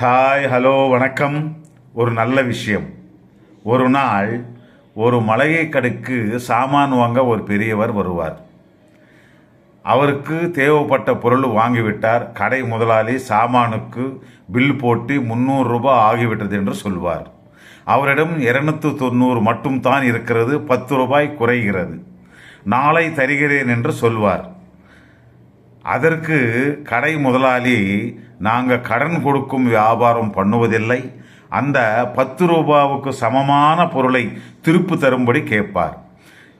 Hi hello வணக்கம். ஒரு நல்ல விஷயம். ஒரு நாள் ஒரு மளிகை கடைக்கு சாமான் வாங்க ஒரு பெரியவர் வருவார். அவருக்கு தேவைப்பட்ட பொருள் வாங்கிவிட்டார். கடை முதலாளி சாமானுக்கு பில் போட்டு முந்நூறு ரூபாய் ஆகிவிட்டது என்று சொல்வார். அவரிடம் இருநூத்து தொண்ணூறு மட்டும் தான் இருக்கிறது. பத்து ரூபாய் குறைகிறது. நாளை தருகிறேன் என்று சொல்வார். அதற்கு கடை முதலாளி நாங்கள் கடன் கொடுக்கும் வியாபாரம் பண்ணுவதில்லை. அந்த பத்து ரூபாவுக்கு சமமான பொருளை திருப்பு தரும்படி கேட்பார்.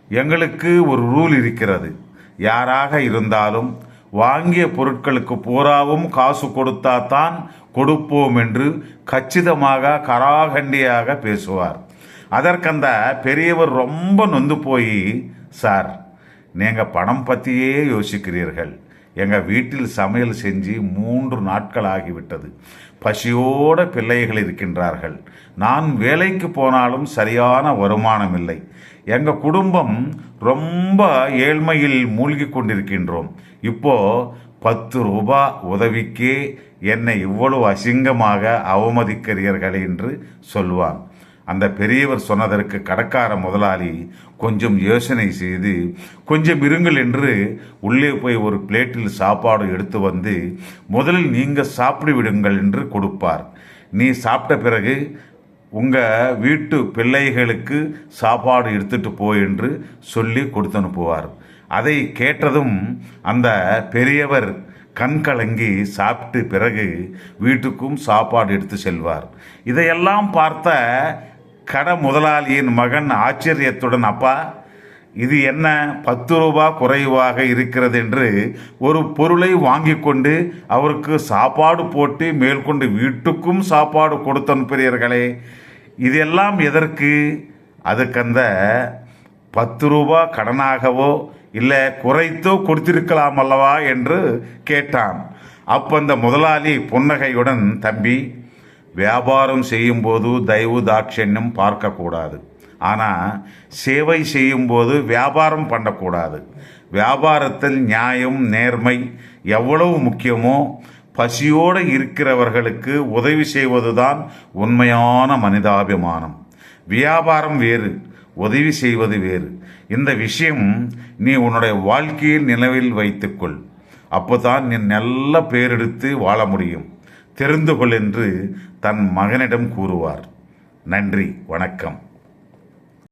எங்களுக்கு ஒரு ரூல் இருக்கிறது. யாராக இருந்தாலும் வாங்கிய பொருட்களுக்கு பூராவும் காசு கொடுத்தாதான் கொடுப்போம் என்று கச்சிதமாக கராகண்டியாக பேசுவார். அதற்கந்த பெரியவர் ரொம்ப நொந்து போய் சார் நீங்கள் பணம் பற்றியே யோசிக்கிறீர்கள். எங்கள் வீட்டில் சமையல் செஞ்சு மூன்று நாட்கள் ஆகிவிட்டது. பசியோட பிள்ளைகள் இருக்கின்றார்கள். நான் வேலைக்கு போனாலும் சரியான வருமானம் இல்லை எங்கள் குடும்பம் ரொம்ப ஏழ்மையில் மூழ்கி கொண்டிருக்கின்றோம். இப்போ பத்து ரூபா உதவிக்கே என்னை இவ்வளவு அசிங்கமாக அவமதிக்கிறீர்கள் என்று சொல்வான். அந்த பெரியவர் சொன்னதற்கு கடக்கார முதலாளி கொஞ்சம் யோசனை செய்து கொஞ்சம் இருங்கள் என்று உள்ளே போய் ஒரு பிளேட்டில் சாப்பாடு எடுத்து வந்து முதலில் நீங்கள் சாப்பிடு விடுங்கள் என்று கொடுப்பார். நீ சாப்பிட்ட பிறகு உங்கள் வீட்டு பிள்ளைகளுக்கு சாப்பாடு எடுத்துட்டு போ என்று சொல்லி கொடுத்து அனுப்புவார் அதை கேட்டதும் அந்த பெரியவர் கண் கலங்கி சாப்பிட்டு பிறகு வீட்டுக்கும் சாப்பாடு எடுத்து செல்வார். இதையெல்லாம் பார்த்த கடை முதலாளியின் மகன் ஆச்சரியத்துடன் அப்பா இது என்ன பத்து ரூபா குறைவாக இருக்கிறது என்று ஒரு பொருளை வாங்கி கொண்டு அவருக்கு சாப்பாடு போட்டு மேற்கொண்டு வீட்டுக்கும் சாப்பாடு கொடுத்து அனுப்புகிறீர்களே இதெல்லாம் எதற்கு? அதுக்கந்த பத்து ரூபா கடனாகவோ இல்லை குறைத்தோ கொடுத்திருக்கலாம் அல்லவா? என்று கேட்டான். அப்போ அந்த முதலாளி புன்னகையுடன் தம்பி வியாபாரம் செய்யும்போது தயவு தாட்சண்யம் பார்க்கக்கூடாது. ஆனால் சேவை செய்யும்போது வியாபாரம் பண்ணக்கூடாது. வியாபாரத்தில் நியாயம் நேர்மை எவ்வளவு முக்கியமோ பசியோடு இருக்கிறவர்களுக்கு உதவி செய்வதுதான் உண்மையான மனிதாபிமானம். வியாபாரம் வேறு உதவி செய்வது வேறு. இந்த விஷயம் நீ உன்னுடைய வாழ்க்கையில் நிலவில் வைத்துக்கொள். அப்போதான் நீ நல்ல பேரெடுத்து வாழ முடியும். தெரிந்து கொள் என்று தன் மகனிடம் கூறுவார். நன்றி வணக்கம்.